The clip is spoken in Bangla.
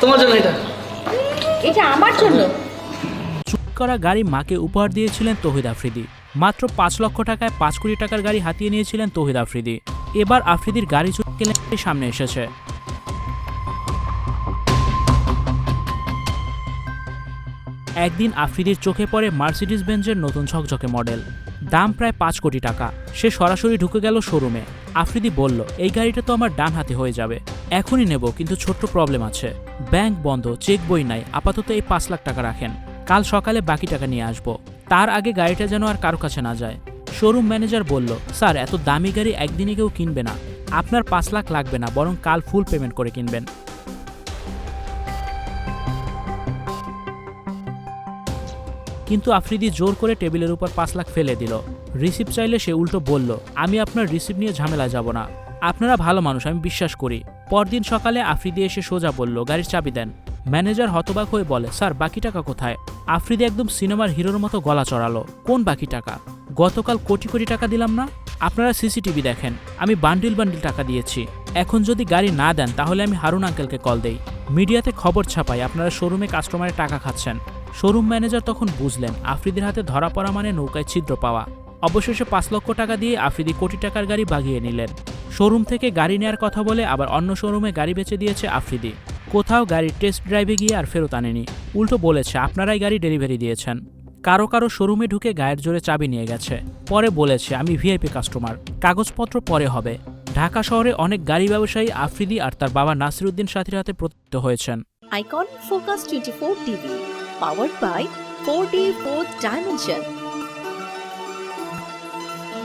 তোমার জন্য এটা। এটা আমার জন্য। চুরি করা গাড়ি মাকে উপহার দিয়েছিলেন তহিদ আফ্রিদি। মাত্র পাঁচ লক্ষ টাকায় পাঁচ কোটি টাকার গাড়ি হাতিয়ে নিয়েছিলেন তহিদ আফ্রিদি। এবার আফ্রিদির গাড়ি কেলেঙ্কারি সামনে এসেছে। একদিন আফ্রিদির চোখে পড়ে মার্সিডিস বেঞ্জের নতুন ঝকঝকে মডেল। দাম প্রায় পাঁচ কোটি টাকা। সে সরাসরি ঢুকে গেল শোরুমে। আফ্রিদি বলল এই গাড়িটা তো আমার ডান হাতে হয়ে যাবে। এখনই নেব, কিন্তু ছোট্ট প্রবলেম আছে। ব্যাংক বন্ধ চেক বই নাই, আপাতত এই পাঁচ লাখ টাকা রাখেন। কাল সকালে বাকি টাকা নিয়ে আসব। তার আগে গাড়িটা যেন আর কারও কাছে না যায়। শোরুম ম্যানেজার বলল, স্যার, এত দামি গাড়ি একদিনে কেউ কিনবে না। আপনার পাঁচ লাখ লাগবে না, বরং কাল ফুল পেমেন্ট করে কিনবেন। কিন্তু আফ্রিদি জোর করে টেবিলের উপর পাঁচ লাখ ফেলে দিল। রিসিভ চাইলে সে উল্টো বলল, আমি আপনার রিসিভ নিয়ে ঝামেলা যাব না। আপনারা ভালো মানুষ, আমি বিশ্বাস করি। পরদিন সকালে আফ্রিদি এসে সোজা বলল, গাড়ির চাবি দেন। ম্যানেজার হতবাক হয়ে বলে, স্যার, বাকি টাকা কোথায়? আফ্রিদি একদম সিনেমার হিরোর মতো গলা চড়ালো, কোন বাকি টাকা? গতকাল কোটি কোটি টাকা দিলাম না? আপনারা সিসিটিভি দেখেন, আমি বান্ডিল বান্ডিল টাকা দিয়েছি। এখন যদি গাড়ি না দেন, তাহলে আমি হারুন আঙ্কেলকে কল দেই। মিডিয়াতে খবর ছাপাই, আপনারা শোরুমে কাস্টমারের টাকা খাচ্ছেন। শোরুম ম্যানেজার তখন বুঝলেন, আফ্রিদির হাতে ধরা পড়া মানে নৌকায় ছিদ্র পাওয়া। অবশেষে পাঁচ লক্ষ টাকা দিয়ে আফ্রিদি কোটি টাকার গাড়ি বাগিয়ে নিলেন। শোরুম থেকে গাড়ি নেয়ার কথা বলে আবার অন্য শোরুমে গাড়ি বেচে দিয়েছে আফ্রিদি। কোথাও গাড়ির টেস্ট ড্রাইভে গিয়ে আর ফেরত আনেনি। উল্টো বলেছে, আপনারাই গাড়ি ডেলিভারি দিয়েছেন। কারও কারও শোরুমে ঢুকে গায়ের জোরে চাবি নিয়ে গেছে। পরে বলেছে, আমি ভিআইপি কাস্টমার। কাগজপত্র পরে হবে। ঢাকা শহরে অনেক গাড়ি ব্যবসায়ী আফ্রিদি আর তার বাবা নাসিরুদ্দিন সাথীর হাতে প্রতিষ্ঠিত হয়েছেন। Icon focus twenty four TV by four D four dimension